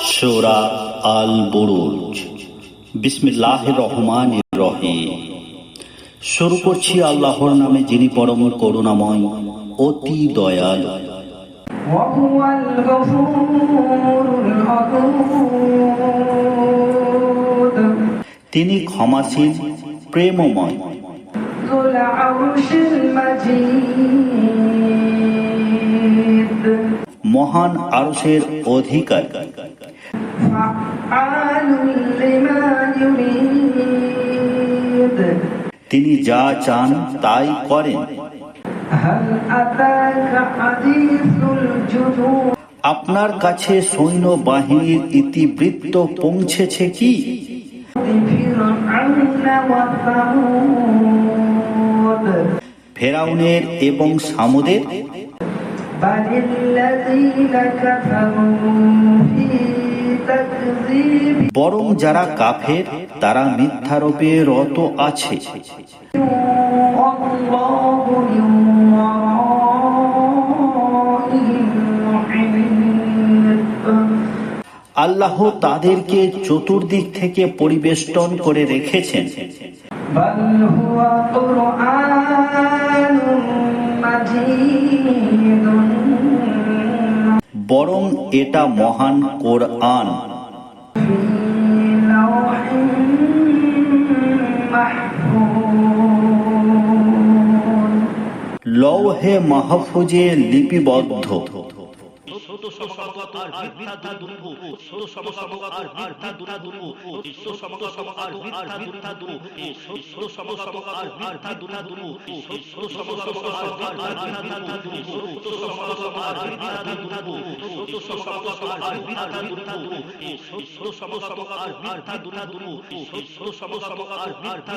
সুরা আল বুরুজ বিসমিল্লাহ রহমান রহিম শুরু করছি আল্লাহর নামে যিনি পরম করুণাময়, অতি দয়াল। তিনি ক্ষমাশীল, প্রেমময়। ذو العرش المجيد মহান আরশের অধিকার فعال لما يريد তিনি যা চান তাই করেন هل أتاك حديث الجنود আপনার কাছে সৈন্য বাহিনীর ইতিবৃত্ত পৌঁছেছে কি فرعون وثمود ফেরাউনের এবং সামুদের। বরং যারা কাফের, তারা মিথ্যারোপে রত আছে। আল্লাহ তাদেরকে চতুর্দিক থেকে পরিবেষ্টন করে রেখেছেন। بل هو قرآن مجيد বরং এটা মহান কোরআন في لوح محفوظ লৌহে মাহফুজে লিপিবদ্ধ সত সমগত আর মিথ্যা দুর্গ সত সমগত আর মিথ্যা দুরা দুর্গ বিশ্ব সমগত আর মিথ্যা দুরা দুর্গ বিশ্ব সমগত আর মিথ্যা দুরা দুর্গ বিশ্ব সমগত আর মিথ্যা দুরা দুর্গ সত সমগত আর মিথ্যা দুরা দুর্গ সত সমগত আর মিথ্যা দুরা দুর্গ বিশ্ব সমগত আর মিথ্যা দুরা দুর্গ বিশ্ব সমগত আর মিথ্যা